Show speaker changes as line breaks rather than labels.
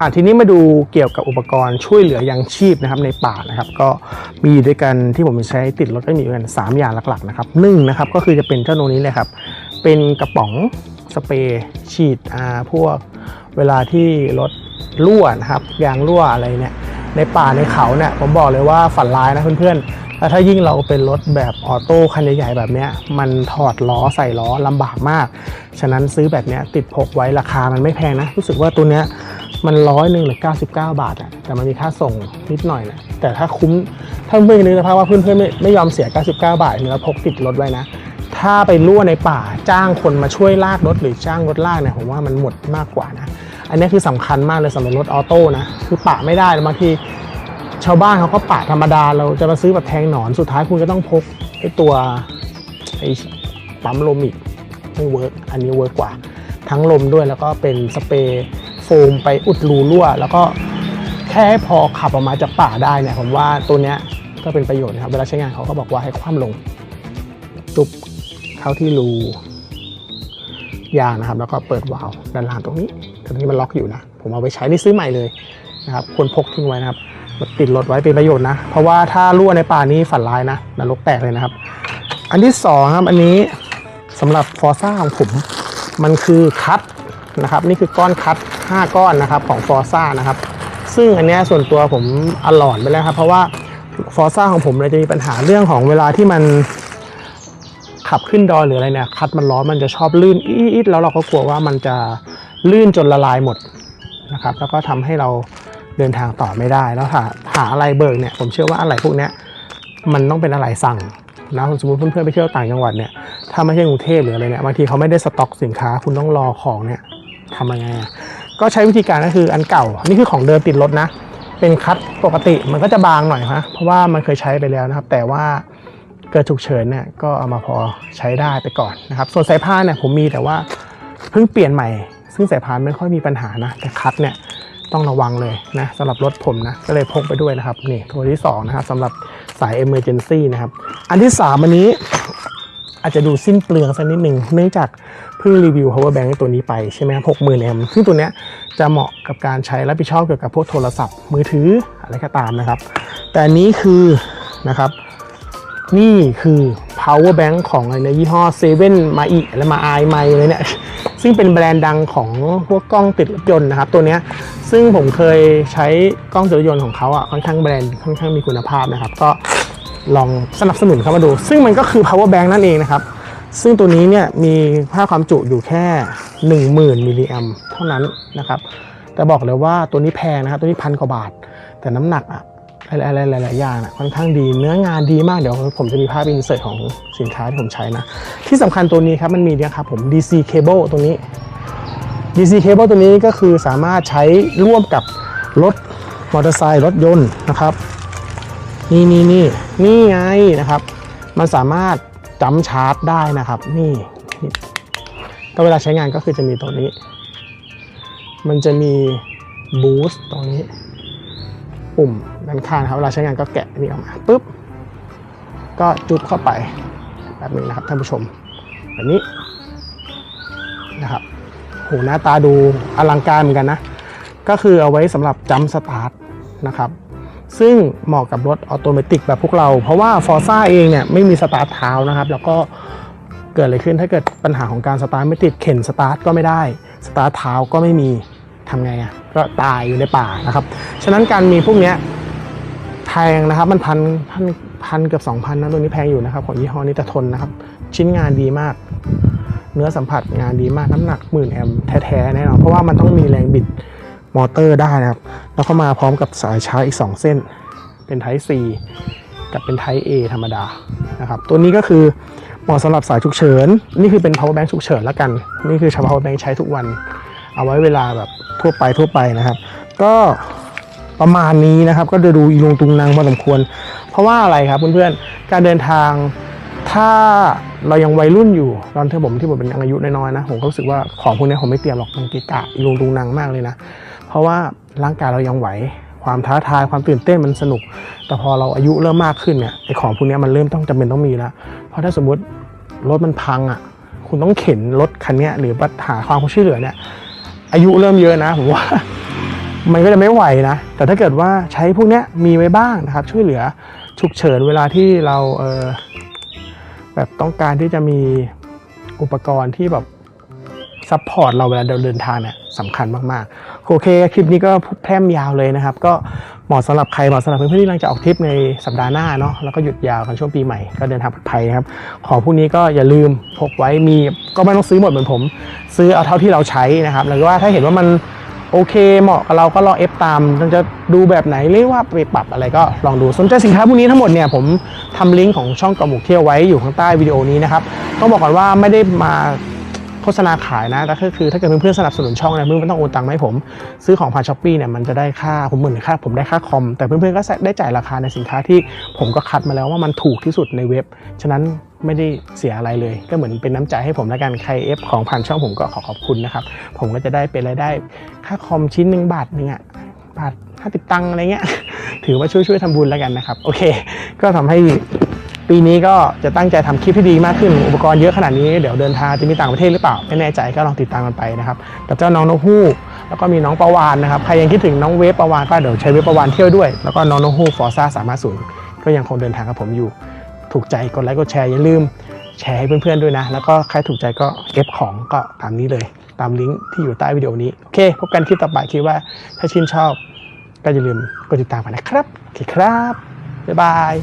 อะทีนี้มาดูเกี่ยวกับอุปกรณ์ช่วยเหลือยังชีพนะครับในป่านะครับ ก็มีด้วยกันที่ผมใช้ติดรถก็มีอยู่กัน3อย่างหลักๆนะครับหนึ่งนะครับก็คือจะเป็นเจ้าตัวนี้เลยครับ เป็นกระป๋องสเปรย์ฉีดอาพวกเวลาที่รถรั่วนะครับยางรั่วอะไรเนี่ย ในป่าในเขาเนี่ยผมบอกเลยว่าฝันร้ายนะเพื่อนๆแล้วถ้ายิ่งเราเป็นรถแบบออโต้คันใหญ่ๆแบบเนี้ยมันถอดล้อใส่ล้อลำบากมาก ฉะนั้นซื้อแบบเนี้ยติดพกไว้ราคามันไม่แพงนะ รู้สึกว่าตัวเนี้ยมันร้อยหนึ่งหรือ 99 บาทอะแต่มันมีค่าส่งนิดหน่อยนะแต่ถ้าคุ้มถ้าเพื่อนๆนึกสภาพว่าเพื่อนๆไม่ไม่ยอมเสีย 99 บาทเนื้อพกติดรถไว้นะถ้าไปรั่วในป่าจ้างคนมาช่วยลากรถหรือจ้างรถลากเนี่ยผมว่ามันหมดมากกว่านะ อันนี้คือสำคัญมากเลยสำหรับรถออโต้นะคือปะไม่ได้บางทีชาวบ้านเขาก็ปะธรรมดาเราจะมาซื้อแบบแทงหนอนสุดท้ายคุณก็ต้องพกไอ้ตัวไอ้ปั๊มลมอีกไม่เวิร์กอันนี้เวิร์กกว่า ทั้งลมด้วยแล้วก็เป็นสเปรย์โฟมไปอุดรูรั่ว แล้วก็แค่พอขับออกมาจากป่าได้เนี่ยผมว่าตัวเนี้ยก็เป็นประโยชน์นะครับเวลาใช้งานเขาก็บอกว่าให้คว่ำลงจุบเข้าที่รูยางนะครับ แล้วก็เปิดวาล์วด้านล่างตรงนี้ ตรงนี้มันล็อกอยู่นะ ผมเอาไปใช้นี่ซื้อใหม่เลยนะครับ ควรพกทิ้งไว้นะครับ ติดรถไว้เป็นประโยชน์นะ เพราะว่าถ้ารั่วในป่านี้ฝันร้ายนะนรกแตกเลยนะครับ อันที่สองครับ อันนี้สำหรับฟอร์ซ่าของผม มันคือคัตนะครับ นี่คือก้อนคัต5ก้อนนะครับของฟอร์ซ่านะครับ ซึ่งอันนี้ส่วนตัวผมอลอดไปแล้วครับ เพราะว่าฟอร์ซ่าของผมเลยจะมีปัญหาเรื่องของเวลาที่มันขับขึ้นดอยหรืออะไรเนี่ยคัตมันร้อมันจะชอบลื่นอีดแล้วเราก็กลัวว่ามันจะ ลื่นจนละลายหมดนะครับ แล้วก็ทำให้เราเดินทางต่อไม่ได้ แล้วหาหาอะไรเบิกเนี่ยผมเชื่อว่าอะไรพวกนี้มันต้องเป็นอะไรสั่งนะสมมติเพื่อนๆไปเที่ยวต่างจังหวัดเนี่ยถ้าไม่ใช่กรุงเทพหรืออะไรเนี่ยบางทีเขาไม่ได้สต็อกสินค้าคุณต้องรอของเนี่ยทำยังไงก็ใช้วิธีการก็คืออันเก่านี่คือของเดิมติดรถนะ เป็นคัตปกติมันก็จะบางหน่อยฮะเพราะว่ามันเคยใช้ไปแล้วนะครับ แต่ว่าเกิดฉุกเฉินเนี่ยก็เอามาพอใช้ได้ไปก่อนนะครับ ส่วนสายพาเนี่ยผมมีแต่ว่าเพิ่งเปลี่ยนใหม่ ซึ่งสายพานไม่ค่อยมีปัญหานะ แต่คัตเนี่ยต้องระวังเลยนะสำหรับรถผมนะ ก็เลยพกไปด้วยนะครับ นี่ตัวที่สองนะครับสำหรับสาย Emergency นะครับ อันที่สามอันนี้อาจจะดูสิ้นเปลืองสักนิดหนึ่งเนื่องจากเพิ่งรีวิว power bank ตัวนี้ไปใช่ไหมครับ60,000แอมป์ซึ่งตัวเนี้ยจะเหมาะกับการใช้รับผิดชอบเกี่ยวกับพวกโทรศัพท์มือถืออะไรก็ตามนะครับ แต่นี้คือนะครับ นี่คือ power bank ของอะไรนะยี่ห้อเซเว่นมาอีและมาไอไมเลยเนี่ย ซึ่งเป็นแบรนด์ดังของพวกกล้องติดรถยนต์นะครับ ตัวเนี้ยซึ่งผมเคยใช้กล้องติดรถยนต์ของเขาอะค่อนข้างแบรนด์ค่อนข้างมีคุณภาพนะครับ ก็ลองสนับสนุนเข้ามาดู ซึ่งมันก็คือ power bank นั่นเองนะครับ ซึ่งตัวนี้เนี่ยมีค่าความจุอยู่แค่ 10,000มิลลิแอมเท่านั้นนะครับแต่บอกเลยว่าตัวนี้แพงนะครับตัวนี้พันกว่าบาท แต่น้ำหนักอะ อะไรๆหลายๆอย่างอะค่อนข้างดีเนื้องานดีมากเดี๋ยวผมจะมีภาพอินเสิร์ตของสินค้าที่ผมใช้นะ ที่สำคัญตัวนี้ครับมันมีนี่ยครับผม DC cable ตัวนี้ DC cable ตัวนี้ก็คือสามารถใช้ร่วมกับรถมอเตอร์ไซค์รถยนต์นะครับ นี่นี่นี่นี่ไงนะครับ มันสามารถจำชาร์จได้นะครับ นี่ก็เวลาใช้งานก็คือจะมีตัวนี้ มันจะมีบูสต์ตรงนี้ ปุ่มด้านข้างนครับเวลาใช้งานก็แกะนี่ออกมาปุ๊บก็จุดเข้าไปแบบนี้นะครับท่านผู้ชมแบบนี้นะครับโหหน้าตาดูอลังการเหมือนกันนะ ก็คือเอาไว้สำหรับจัมสตาร์ทนะครับ ซึ่งเหมาะกับรถออโตเมติกแบบพวกเรา เพราะว่า f o r z a เองเนี่ยไม่มีสตาร์ทเท้านะครับ แล้วก็เกิดอะไรขึ้นถ้าเกิดปัญหาของการสตาร์ทไม่ติดเข็นสตาร์ทก็ไม่ได้ สตาร์ทเท้าก็ไม่มีทำไงอะ่ะ ก็ตายอยู่ในป่านะครับ ฉะนั้นการมีพวกเนี้ยแพงนะครับมันพันพันพันเกือบสองพันนะตัวนี้แพงอยู่นะครับ ของยี่ห้อนี้แต่ทนนะครับ ชิ้นงานดีมาก เนื้อสัมผัสงานดีมากน้ำหนักหมื่นแอมแท้ๆแน่นอนเพราะว่ามันต้องมีแรงบิดมอเตอร์ได้นะครับ แล้วก็มาพร้อมกับสายชาร์จอีก 2 เส้น เป็น Type C กับเป็น Type A ธรรมดานะครับ ตัวนี้ก็คือเหมาะสำหรับสายฉุกเฉิน นี่คือเป็น power bank ฉุกเฉินแล้วกัน นี่คือ power bank ใช้ทุกวัน เอาไว้เวลาแบบทั่วไปทั่วไปนะครับ ก็ประมาณนี้นะครับก็จะดูอีลงตุงนางพอสมควร เพราะว่าอะไรครับเพื่อนๆการเดินทางถ้าเรายังวัยรุ่นอยู่ตอนที่ผมที่ผมเป็นอายุน้อยๆนะผมก็รู้สึกว่าของพวกนี้ผมไม่เตรียมหรอกมันเกะกะอีลุงตุงนางมากเลยนะ เพราะว่าร่างกายเรายังไหวความท้าทายความตื่นเต้นมันสนุก แต่พอเราอายุเริ่มมากขึ้นเนี่ยไอของพวกนี้มันเริ่มต้องจำเป็นต้องมีแล้ว เพราะถ้าสมมติรถมันพังอะคุณต้องเข็นรถคันนี้หรือปัญหาความช่วยเหลือเนี่ย อายุเริ่มเยอะนะผมว่า มันก็จะไม่ไหวนะ แต่ถ้าเกิดว่าใช้พวกเนี้ยมีไว้บ้างนะครับ ช่วยเหลือฉุกเฉินเวลาที่เราเออแบบต้องการที่จะมีอุปกรณ์ที่แบบซัพพอร์ตเราเวลาเดินทางเนี่ยสำคัญมากๆ โอเคคลิปนี้ก็แพร่มยาวเลยนะครับ ก็ เหมาะสำหรับใครเหมาะสำหรับเพื่อนๆที่กำลังจะออกทริปในสัปดาห์หน้าเนาะแล้วก็หยุดยาวกันช่วงปีใหม่ก็เดินทางปลอดภัยครับ ของพวกนี้ก็อย่าลืมพกไว้มีก็ไม่ต้องซื้อหมดเหมือนผม ซื้อเอาเท่าที่เราใช้นะครับหรือว่าถ้าเห็นว่ามันโอเคเหมาะกับเราก็ลองเอฟตามต้องจะดูแบบไหนหรือว่าไปปรับอะไรก็ลองดูสนใจสินค้าพวกนี้ทั้งหมดเนี่ยผมทำลิงก์ของช่องกระหมุกเที่ยวไว้อยู่ข้างใต้วิดีโอนี้นะครับต้องบอกก่อนว่าไม่ได้มา โฆษณาขายนะแต่ก็คือถ้าเกิดเพื่อนๆสนับสนุนช่องนี่ยเพื่อนๆต้องโอนตังค์มาให้ผม ซื้อของผ่านช้อปปี้เนี่ยมันจะได้ค่าผมเหมือนค่าผมได้ค่าคอม แต่เพื่อนๆก็ได้จ่ายราคาในสินค้าที่ผมก็คัดมาแล้วว่ามันถูกที่สุดในเว็บ ฉะนั้นไม่ได้เสียอะไรเลย ก็เหมือนเป็นน้ำใจให้ผมแล้วกันใครเอฟของผ่านช่องผมก็ขอขอบคุณนะครับผมก็จะได้เป็นรายได้ค่าคอมชิ้นหนึ่งบาทหนึ่งอะบาทห้าติดตังอะไรเงี้ยถือว่าช่วยช่วยๆทำบุญแล้วกันนะครับ โอเค ก็ทำให้ ปีนี้ก็จะตั้งใจทำคลิปที่ดีมากขึ้น อุปกรณ์เยอะขนาดนี้เดี๋ยวเดินทางจะมีต่างประเทศหรือเปล่า ไม่แน่ใจก็ลองติดตามกันไปนะครับกับเจ้าน้องนกฮูกแล้วก็มีน้องประวานนะครับใครยังคิดถึงน้องเวฟประวานก็เดี๋ยวใช้เวฟประวานเที่ยวด้วย แล้วก็น้องนกฮูกฟอร์ซ่าสามารถศูนก็ยังคงเดินทางกับผมอยู่ ถูกใจกดไลค์กดแชร์อย่าลืมแชร์ให้เพื่อนๆด้วยนะ แล้วก็ใครถูกใจก็เอฟของก็ตามนี้เลย ตามลิงก์ที่อยู่ใต้วิดีโอนี้โอเคพบกันคลิปต่อไปคิดว่าถ้าชื่นชอบ ก็อย่าลืมกดติดตามกันนะครับโอเคครับบ๊ายบาย